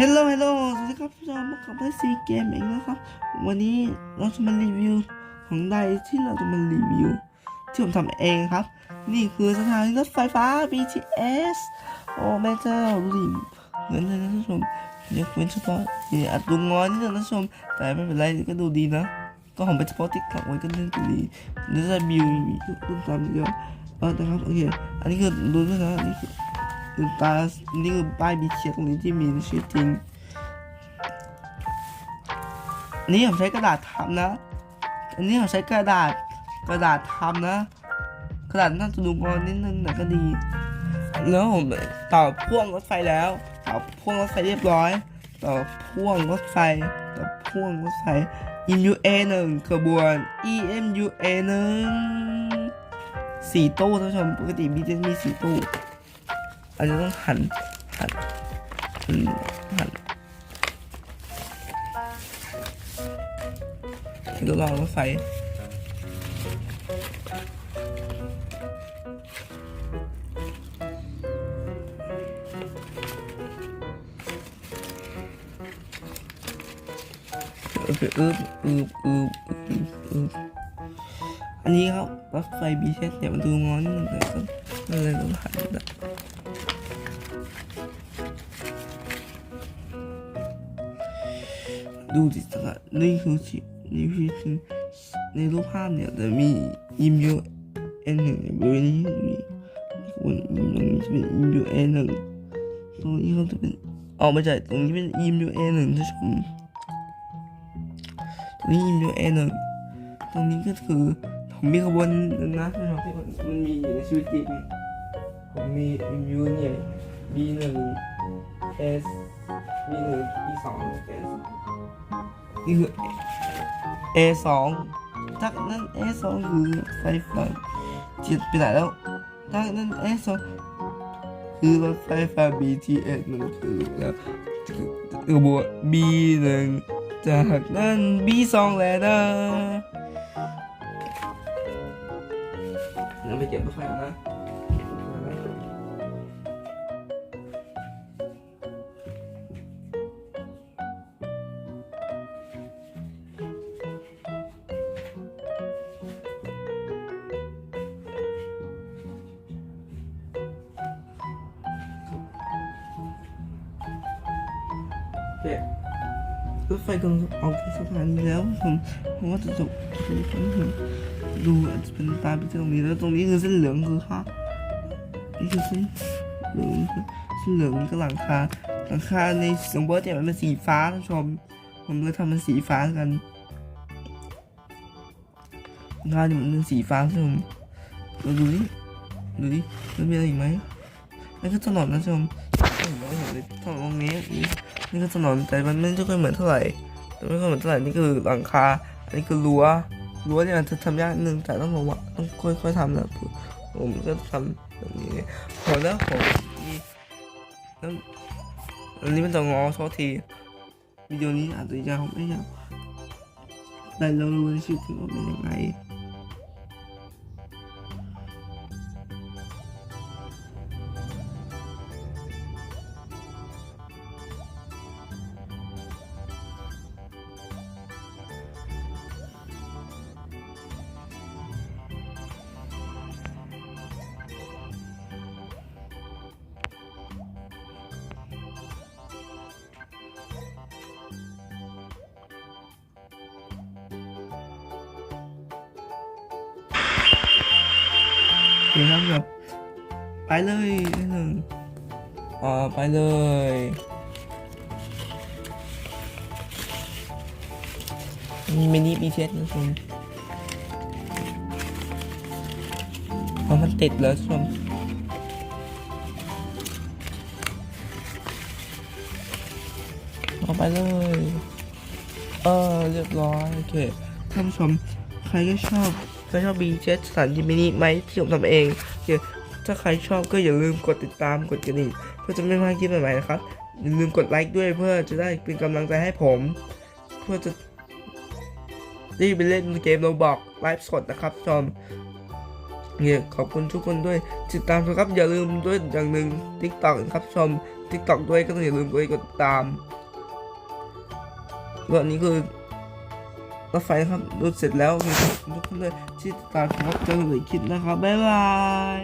ฮลโหลฮลโหลสวัสดีครับผู้ชมมากับได้ซีเกมเองนะครับ วันนี้เราจะมารีวิวของใดที่เราจะมารีวิว ที่ผมทำเองครับ นี่คือสถานีรถไฟฟ้า BTS โอ้แม่เจ้าดูดิเหมือนเลยนะท่านผู้ชมเดี๋ยวเป็นเฉพาะนี่อัดดูงอนนิดนึงนะท่านผู้ชม แต่ไม่เป็นไรก็ดูดีนะ ก็ผมเป็นเฉพาะติ๊กต็อกไว้ก็เล่นดูดีเดี๋ยวจะบิวมีรุ่นตามเยอะเออนะครับโอเคอันนี้คือรู้ด้วนะอันนี่คือ คือตานี่คือป้ายบีเชียตรงนี้ที่มีชีวิตจริงนนี้ผมใช้กระดาษทำนะอันนี้ผมใช้กระดาษกระดาษทำนะ กระดาษน่าจะดูงอนนิดนึงแต่ก็ดี แล้วผมต่อพ่วงรถไฟแล้วต่อพ่วงรถไฟเรียบร้อย ต่อพ่วงรถไฟต่อพ่วงรถไฟ EMUA หนึ่งขบวน EMUA หนึ่งสี่ตู้ท่านผู้ชมปกติมีจะมีสี่ตู้ อาจจะต้องหันหันหันหันที่รางรถไฟโอเคอึบอึบอึบอึบอึบอันนี้ครับรถไฟบีเทสเนี่ยมันดูงอนนิดนึงแต่ก็เลยต้องหันแบบ ดูสิครับนี่คือสินี่คือในรูปภาพเนี่ยจะมีอิมยูเอ็นหนึ่งบริเวณนี้มีบนตรงนี้จะเป็นอิมยูเอ็นหนึ่งตรงนี้เขาจะเป็นออกมาจากตรงนี้เป็นอิมยูเอ็นหนึ่งท่านผู้ชมตรงนี้อิมยูเอ็นหนึ่งตรงนี้ก็คือผมมีขบวนหนึ่งนะท่านผู้ชมที่มันมีอยู่ในชีวิตจริงผมมีอิมยูเนี่ย B หนึ่ง S B หนึ่ง B สอง S นี่คือ A สองจากนั้น A สองคือไฟฟ้าจิตไปไหนแล้วจากนั้น A สองคือรถไฟฟ้า BTS หนึ่งคือแล้วคือบวก B หนึ่งจากนั้น B สองแล้วนะแล้วไปเก็บรถไฟนะ รถไฟกำลังออกจากสถานีแล้วผมผมว่าจะจบคือผมดูอาจจะเป็นตาไปตรงนี้แล้วตรงนี้คือเส้นเหลืองคือค่ะนี่คือเส้นเหลืองคือเส้นเหลืองนี่ก็หลังคาหลังคาในสงเบิร์ตเนี่ยมันเป็นสีฟ้าท่านผู้ชม ผมเลยทำเป็นสีฟ้ากันหลังคาเนี่ยมันเป็นสีฟ้าท่านผู้ชมเราดูดิดูดิมันมีอะไรอีกไหมนั่นคือถนนนะท่านผู้ชมเห็นไหมเห็นเลยถนนตรงนี้ นี่คือถนนแต่มันไม่ค่อยเหมือนเท่าไหร่แต่ไม่ค่อยเหมือนเท่าไหร่นี่คือหลังคา อันนี้คือรั้วรั้วเนี่ยมันจะทำยากนึงแต่ต้องบอกว่าต้องค่อยๆทำนะผมก็ทำแบบนี้พอแล้วผมนี่แล้วอันนี้มันจะงอโทษทีวิดีโอนี้อาจจะยาวไม่ยาวแต่เรารู้ในชีวิตจริงว่าเป็นยังไง โอเคครับแบบไปเลยหนึ่งอ่าไปเลยมีมินิบีเทสนะคุณเพราะมันติดแล้วทุกคนเอาไปเลย เออ เรียบร้อย โอเคท่านผู้ชม ใครก็ชอบ ใครชอบบีเจสสันยิมินิไหมที่ผมทำเองเคถ้าใครชอบก็อย่าลืมกดติดตามกดกระดิ่งเพื่อจะไม่พลาดคลิปใหม่ๆนะครับอย่าลืมกดไลค์ด้วยเพื่อจะได้เป็นกำลังใจให้ผม เพื่อจะรีบไปเล่นเกมโรบอกไลฟ์สดนะครับชมเนี่ยขอบคุณทุกคนด้วยติดตามนะครับอย่าลืมด้วยอย่างหนึ่ง TikTok นะครับชม TikTok ด้วยก็ต้องอย่าลืมไปกดติดตามวอันนี้คือ รถไฟครับรถเสร็จแล้วโอเคครับทุกคนเลยที่ติดตามครับเจอกันใหม่คลิปนะครับ บ๊ายบาย